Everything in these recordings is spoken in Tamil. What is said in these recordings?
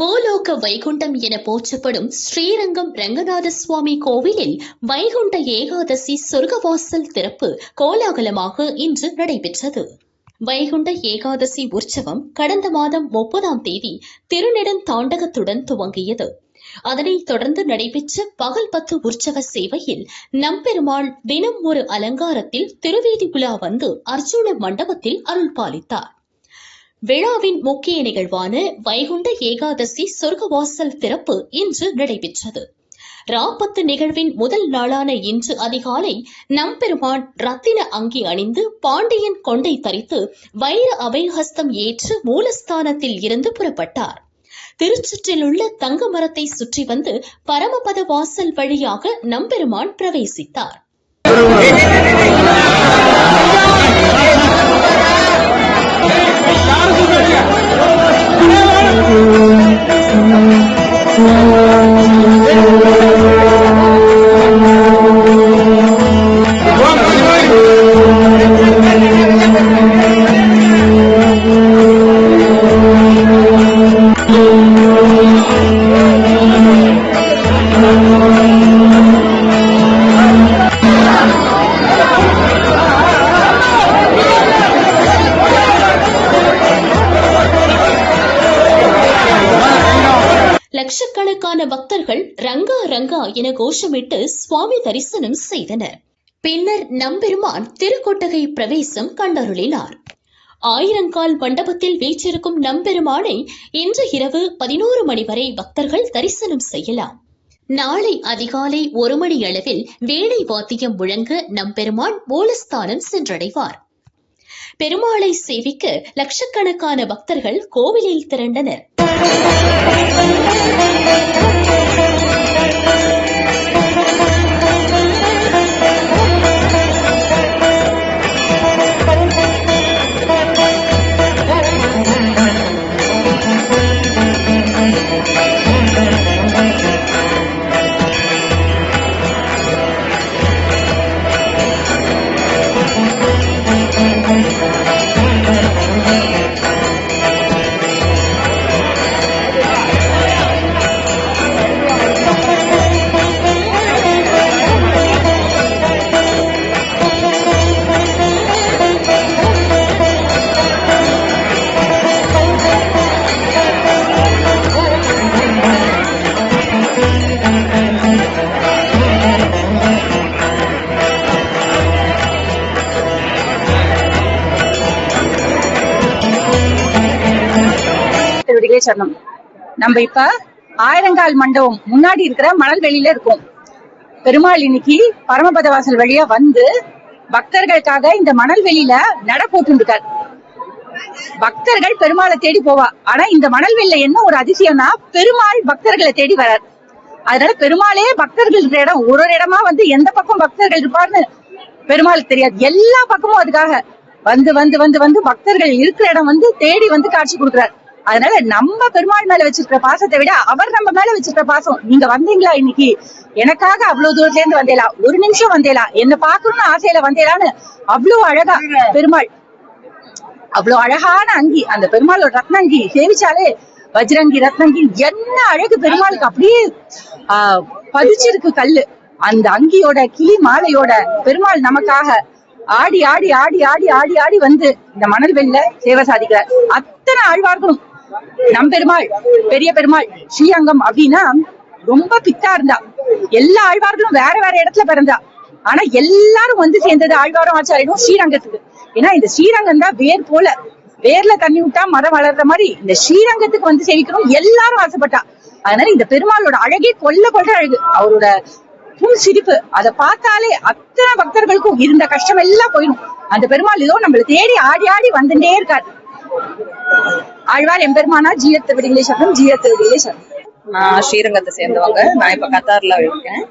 பூலோக வைகுண்டம் என போற்றப்படும் ஸ்ரீரங்கம் ரங்கநாத சுவாமி கோவிலில் வைகுண்ட ஏகாதசி சொர்க்கவாசல் திறப்பு கோலாகலமாக இன்று நடைபெற்றது. வைகுண்ட ஏகாதசி உற்சவம் கடந்த மாதம் முப்பதாம் தேதி திருநெடுந்தாண்டகத்துடன் துவங்கியது. அதனைத் தொடர்ந்து நடைபெற்ற பகல் பத்து உற்சவ சேவையில் நம்பெருமாள் தினம் ஒரு அலங்காரத்தில் திருவீதி உலா வந்து அர்ஜுன மண்டபத்தில் அருள் பாலித்தார் விழாவின் முக்கிய நிகழ்வான வைகுண்ட ஏகாதசி சொர்க்கவாசல் திறப்பு இன்று நடைபெற்றது. ராப்பத்து நிகழ்வின் முதல் நாளான இன்று அதிகாலை நம்பெருமான் ரத்தின அங்கி அணிந்து பாண்டியன் கொண்டை தரித்து வைர அபயஹஸ்தம் ஏற்று மூலஸ்தானத்தில் இருந்து புறப்பட்டார். திருச்சுற்றிலுள்ள தங்க மரத்தை சுற்றி வந்து பரமபத வாசல் வழியாக நம்பெருமான் பிரவேசித்தார். லட்சக்கணக்கான பக்தர்கள் ரங்கா ரங்கா என கோஷமிட்டு சுவாமி தரிசனம் செய்தனர். பின்னர் நம்பெருமான் திருக்கொட்டகை பிரவேசம் கண்டருளினார். ஆயிரங்கால் மண்டபத்தில் வீற்றிருக்கும் நம்பெருமானை இன்று இரவு பதினோரு மணி வரை பக்தர்கள் தரிசனம் செய்யலாம். நாளை அதிகாலை ஒரு மணி அளவில் வேலை வாத்தியம் முழங்க நம்பெருமான் மூலஸ்தானம் சென்றடைவார். பெருமாளை சேவிக்க லட்சக்கணக்கான பக்தர்கள் கோவிலில் திரண்டனர். Thank you. திருவடிகளே சரணம் நம்ம இப்ப ஆயிரங்கால் மண்டபம் முன்னாடி இருக்கிற மணல் வெளியில இருக்கோம். பெருமாள் இன்னைக்கு பரமபத வாசல் வழியா வந்து பக்தர்களுக்காக இந்த மணல் வெளியில நட போட்டுருக்கார் பக்தர்கள் பெருமாளை தேடி போவா. ஆனா இந்த மணல் வெளியில என்ன ஒரு அதிசயம்னா பெருமாள் பக்தர்களை தேடி வரார். அதனால பெருமாளே பக்தர்கள் இருக்கிற இடம் ஒரு ஒரு இடமா வந்து எந்த பக்கம் பக்தர்கள் இருப்பார்னு பெருமாளுக்கு தெரியாது. எல்லா பக்கமும் அதுக்காக வந்து வந்து வந்து வந்து பக்தர்கள் இருக்கிற இடம் வந்து தேடி வந்து காட்சி கொடுக்குறாரு. அதனால நம்ம பெருமாள் மேல வச்சிருக்கிற பாசத்தை விட அவர் நம்ம மேல வச்சிருக்கிற பாசம். நீங்க வந்தீங்களா இன்னைக்கு? எனக்காக அவ்வளவு தூரத்துல இருந்து வந்தேலா ஒரு நிமிஷம் வந்தேலா என்ன பாக்கணும்னு ஆசையில வந்தேலான்னு அவ்வளவு அழகா பெருமாள் அவ்வளவு அழகான அங்கி அந்த பெருமாளோட ரத்னங்கி சேவிச்சாலே வஜ்ரங்கி ரத்னங்கி என்ன அழகு பெருமாளுக்கு அப்படியே ஆஹ் பதிச்சிருக்கு கல்லு. அந்த அங்கியோட கிளி மாலையோட பெருமாள் நமக்காக ஆடி ஆடி ஆடி ஆடி ஆடி ஆடி வந்து இந்த மணல் வெளில சேவை சாதிக்கிறார். அத்தனை ஆழ்வார்களும் நம் பெருமாள் பெரிய பெருமாள் ஸ்ரீரங்கம் அப்படின்னா ரொம்ப பித்தா இருந்தா. எல்லா ஆழ்வார்களும் வேற வேற இடத்துல பிறந்தா. ஆனா எல்லாரும் வந்து சேர்ந்தது ஆழ்வாரும் ஆச்சாரியனும் ஸ்ரீரங்கத்துக்கு. ஏன்னா இந்த ஸ்ரீரங்கம் தான் வேர் போல. வேர்ல தண்ணி விட்டா மரம் வளர்ற மாதிரி இந்த ஸ்ரீரங்கத்துக்கு வந்து சேவிக்கணும் எல்லாரும் ஆசைப்பட்டா. அதனால இந்த பெருமாளோட அழகே கொல்ல கொல்ற அழகு. அவரோட புன் சிரிப்பு அதை பார்த்தாலே அத்தனை பக்தர்களுக்கும் இருந்த கஷ்டம் எல்லாம் போயிடும். அந்த பெருமாள் ஏதோ நம்மள தேடி ஆடி ஆடி வந்துட்டே இருக்காரு. ஆழ்வார் எம்பெருமானா ஜீயத்து திருவடிகளே சரணம் ஜீயத் திருவடிகளே சரணம் நான் ஸ்ரீரங்கத்தை சேர்ந்தவங்க. நான் இப்ப கத்தார்ல இருக்கேன்.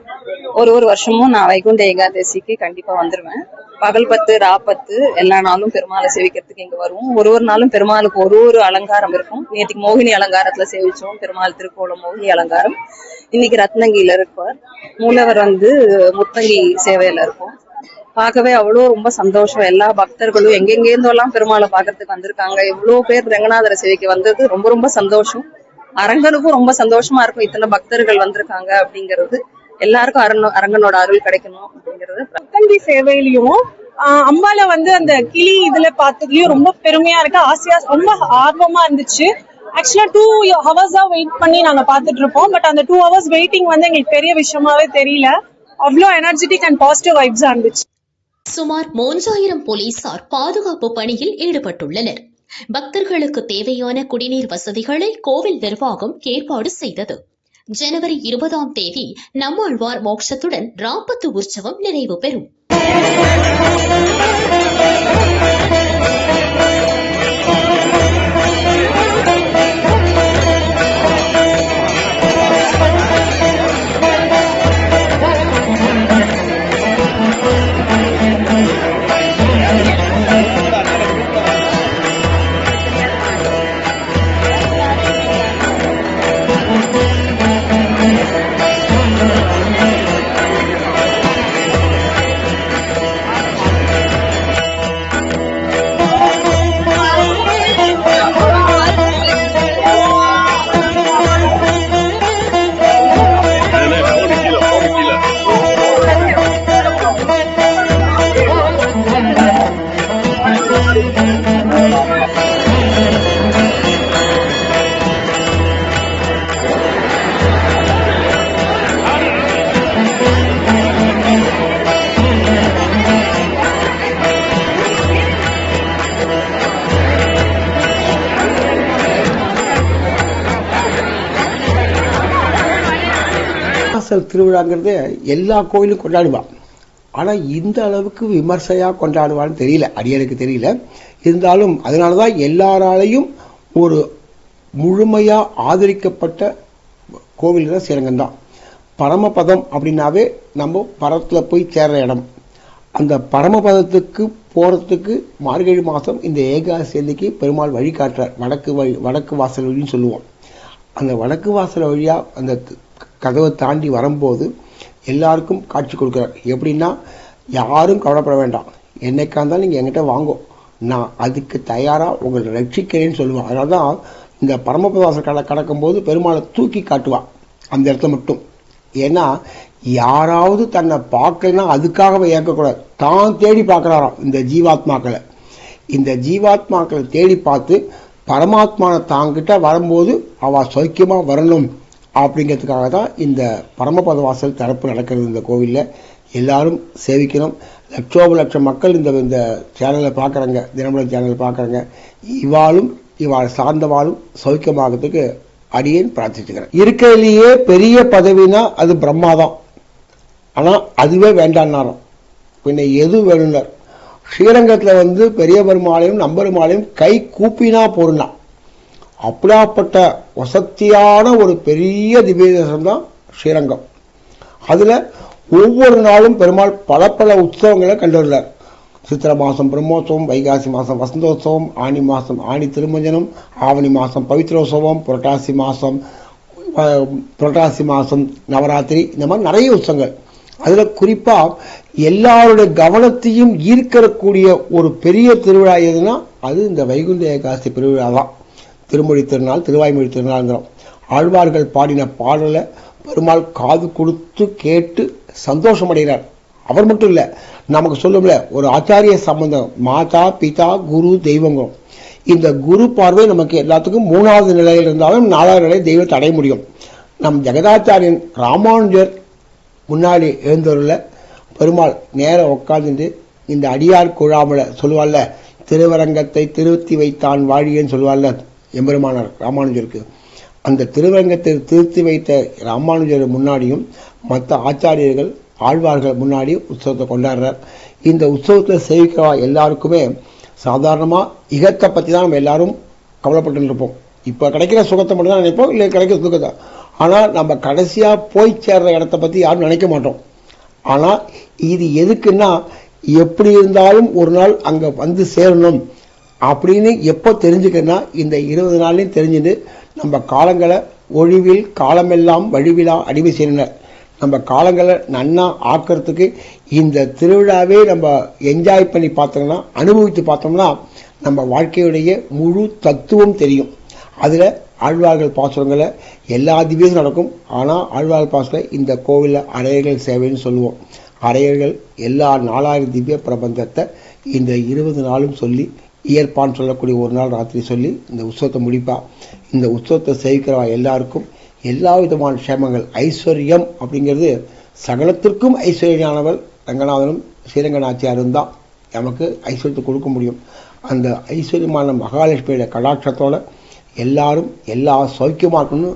ஒரு ஒரு வருஷமும் நான் வைகுண்ட ஏகாதசிக்கு கண்டிப்பா வந்துருவேன். பகல் பத்து ராப்பத்து எல்லா நாளும் பெருமாளை சேவிக்கிறதுக்கு இங்க வருவோம். ஒரு ஒரு நாளும் பெருமாளுக்கு ஒரு ஒரு அலங்காரம் இருக்கும். நேற்றுக்கு மோகினி அலங்காரத்துல சேவிச்சோம். பெருமாள் திருக்கோலம் மோகினி அலங்காரம். இன்னைக்கு ரத்னங்கியில இருப்பார். மூலவர் வந்து முத்தங்கி சேவையில இருக்கும் பார்க்கவே அவ்வளோ ரொம்ப சந்தோஷம். எல்லா பக்தர்களும் எங்கெங்கேருந்தோ எல்லாம் பெருமாளை பார்க்கறதுக்கு வந்திருக்காங்க. இவ்வளோ பேர் ரங்கநாதர சேவைக்கு வந்தது ரொம்ப ரொம்ப சந்தோஷம். அரங்கனுக்கும் ரொம்ப சந்தோஷமா இருக்கும். இத்தனை பக்தர்கள் வந்திருக்காங்க அப்படிங்கிறது. எல்லாருக்கும் அரண் அரங்கனோட அருள் கிடைக்கணும் அப்படிங்கிறது. பக்தந்தி சேவையிலையும் ஆஹ் அம்பால வந்து அந்த கிளி இதுல பார்த்ததுலயும் ரொம்ப பெருமையா இருக்கு. ஆசையா ரொம்ப ஆர்வமா இருந்துச்சு. ஆக்சுவலா டூ ஹவர்ஸா வெயிட் பண்ணி நாங்க பாத்துட்டு இருப்போம். பட் அந்த டூ ஹவர்ஸ் வெயிட்டிங் வந்து எங்களுக்கு பெரிய விஷயமாவே தெரியல. அவ்வளோ எனர்ஜெட்டிக் அண்ட் பாசிட்டிவ் வைப்ஸா இருந்துச்சு. சுமார் மூன்றாயிரம் போலீசார் பாதுகாப்பு பணியில் ஈடுபட்டுள்ளனர். பக்தர்களுக்கு தேவையான குடிநீர் வசதிகளை கோவில் நிர்வாகம் ஏற்பாடு செய்தது. ஜனவரி இருபதாம் தேதி நம்மாழ்வார் மோட்சத்துடன் ராப்பத்து உற்சவம் நிறைவு பெறும். திருவிழாங்கிறது எல்லா கோயிலும் கொண்டாடுவான் ஆனால் இந்த அளவுக்கு விமர்சையாக கொண்டாடுவான்னு தெரியல. அடியனுக்கு தெரியல. இருந்தாலும் அதனால தான் எல்லாராலையும் ஒரு முழுமையாக ஆதரிக்கப்பட்ட கோவில் தான் ஸ்ரீரங்கம் தான் பரமபதம் அப்படின்னாவே நம்ம பரத்தில் போய் சேர்ற இடம். அந்த பரமபதத்துக்கு போகிறதுக்கு மார்கழி மாதம் இந்த ஏகாதசி அன்னைக்கு பெருமாள் வழி காட்டுறார் வடக்கு வழி வடக்கு வாசல் வழின்னு சொல்லுவோம். அந்த வடக்கு வாசல் வழியாக அந்த கதவை தாண்டி வரும்போது எல்லாருக்கும் காட்சி கொடுக்குறார். எப்படின்னா யாரும் கவலைப்பட வேண்டாம். என்னைக்கா இருந்தாலும் நீங்கள் என்கிட்ட வாங்கோ. நான் அதுக்கு தயாராக உங்களை ரட்சிக்கிறேன்னு சொல்லுவேன். அதனால தான் இந்த பரமபதாச கடை கடக்கும்போது பெருமாளை தூக்கி காட்டுவான் அந்த இடத்த மட்டும். ஏன்னா யாராவது தன்னை பார்க்கலன்னா அதுக்காகவே ஏற்கக்கூடாது. தான் தேடி பார்க்குறாராம் இந்த ஜீவாத்மாக்களை. இந்த ஜீவாத்மாக்களை தேடி பார்த்து பரமாத்மான தாங்கிட்ட வரும்போது அவள் சௌக்கியமாக வரணும். அப்படிங்கிறதுக்காக தான் இந்த பரமபத வாசல் திறப்பு நடக்கிறது இந்த கோவில்ல. எல்லாரும் சேவிக்கணும். லட்சோப லட்சம் மக்கள் இந்த இந்த சேனலை பார்க்குறாங்க தினமலர் சேனலை பார்க்குறாங்க. இவாளும் இவாள் சார்ந்தவாளும் சௌக்கியமாகிறதுக்கு அடியேன் பிரார்த்திச்சுக்கிறேன். இருக்கிறதுலேயே பெரிய பதவினா அது பிரம்மாதான். ஆனால் அதுவே வேண்டான்னாராம். பின்ன எது வேணும்னார். ஸ்ரீரங்கத்தில் வந்து பெரிய பெருமாளையும் நம்பெருமாளையும் கை கூப்பினா போருனா அப்படியாப்பட்ட வசத்தியான ஒரு பெரிய திவ்ய தேசம் தான் ஸ்ரீரங்கம். அதில் ஒவ்வொரு நாளும் பெருமாள் பல பல உற்சவங்களை கண்டுள்ளார். சித்திர மாதம் பிரம்மோத்சவம் வைகாசி மாதம் வசந்தோத்சவம் ஆனி மாதம் ஆனி திருமஞ்சனம் ஆவணி மாதம் பவித்ரோத்சவம் புரட்டாசி மாதம் புரட்டாசி மாதம் நவராத்திரி இந்த மாதிரி நிறைய உற்சவங்கள். அதில் குறிப்பாக எல்லாருடைய கவனத்தையும் ஈர்க்கக்கூடிய ஒரு பெரிய திருவிழா எதுனா அது இந்த வைகுண்ட ஏகாசி திருவிழா தான் திருமொழி திருநாள் திருவாய்மொழி திருநாள்ங்கிறோம். ஆழ்வார்கள் பாடின பாடலை பெருமாள் காது கொடுத்து கேட்டு சந்தோஷமடைகிறார். அவர் மட்டும் இல்லை நமக்கு சொல்லும்ல ஒரு ஆச்சாரிய சம்பந்தம் மாதா பிதா குரு தெய்வங்கிறோம். இந்த குரு பார்வை நமக்கு எல்லாத்துக்கும் மூணாவது நிலையில் இருந்தாலும் நாலாவது நிலை தெய்வத்தை அடைய முடியும். நம் ஜெகதாச்சாரியன் ராமானுஜர் முன்னாடி எழுந்தவரில் பெருமாள் நேரம் உட்காந்துட்டு இந்த அடியார் குழாமலை சொல்லுவாள்ல திருவரங்கத்தை திருத்தி வைத்தான் வாழியன்னு சொல்லுவாள்ல எம்பெருமானார் ராமானுஜருக்கு. அந்த திருவரங்கத்தை திருத்தி வைத்த ராமானுஜர் முன்னாடியும் மற்ற ஆச்சாரியர்கள் ஆழ்வார்கள் முன்னாடி உற்சவத்தை கொண்டாடுறார். இந்த உற்சவத்தை சேவிக்கிற எல்லாருக்குமே சாதாரணமாக இகத்தை பற்றி தான் நம்ம எல்லாரும் கவலைப்பட்டு இருப்போம் இப்போ கிடைக்கிற சுகத்தை மட்டும் தான் நினைப்போம் இல்லை கிடைக்கிற சுகத்தை ஆனால் நம்ம கடைசியாக போய் சேர்ற இடத்த பற்றி யாரும் நினைக்க மாட்டோம். ஆனால் இது எதுக்குன்னா எப்படி இருந்தாலும் ஒரு நாள் அங்கே வந்து சேரணும். அப்படின்னு எப்போ தெரிஞ்சுக்கன்னா இந்த இருபது நாள்லையும் தெரிஞ்சுது நம்ம காலங்களை ஒழிவில் காலமெல்லாம் வழிவிழா அடிமை செய்யினர் நம்ம காலங்களை நன்னா ஆக்கிறதுக்கு இந்த திருவிழாவே நம்ம என்ஜாய் பண்ணி பார்த்தோம்னா அனுபவித்து பார்த்தோம்னா நம்ம வாழ்க்கையுடைய முழு தத்துவம் தெரியும். அதில் ஆழ்வார்கள் பாசுரங்களை எல்லா திவ்யம் நடக்கும். ஆனால் ஆழ்வார்கள் பாசுரம் இந்த கோவிலில் அரையர்கள் சேவைன்னு சொல்லுவோம். அரையர்கள் எல்லா நாலாயிரம் திவ்ய பிரபந்தத்தை இந்த இருபது நாளும் சொல்லி இயற்பான்னு சொல்லக்கூடிய ஒரு நாள் ராத்திரி சொல்லி இந்த உற்சவத்தை முடிப்பா. இந்த உற்சவத்தை சேவிக்கிறவா எல்லாருக்கும் எல்லா விதமான க்ஷேமங்கள். ஐஸ்வர்யம் அப்படிங்கிறது சகலத்திற்கும் ஐஸ்வர்யானவள் ரங்கநாதனும் ஸ்ரீரங்கநாச்சியாரும் தான் நமக்கு ஐஸ்வர்யத்தை கொடுக்க முடியும். அந்த ஐஸ்வர்யமான மகாலட்சுமியோட கடாட்சத்தோட எல்லாரும் எல்லா சௌக்கியமாக இருக்கணும்னு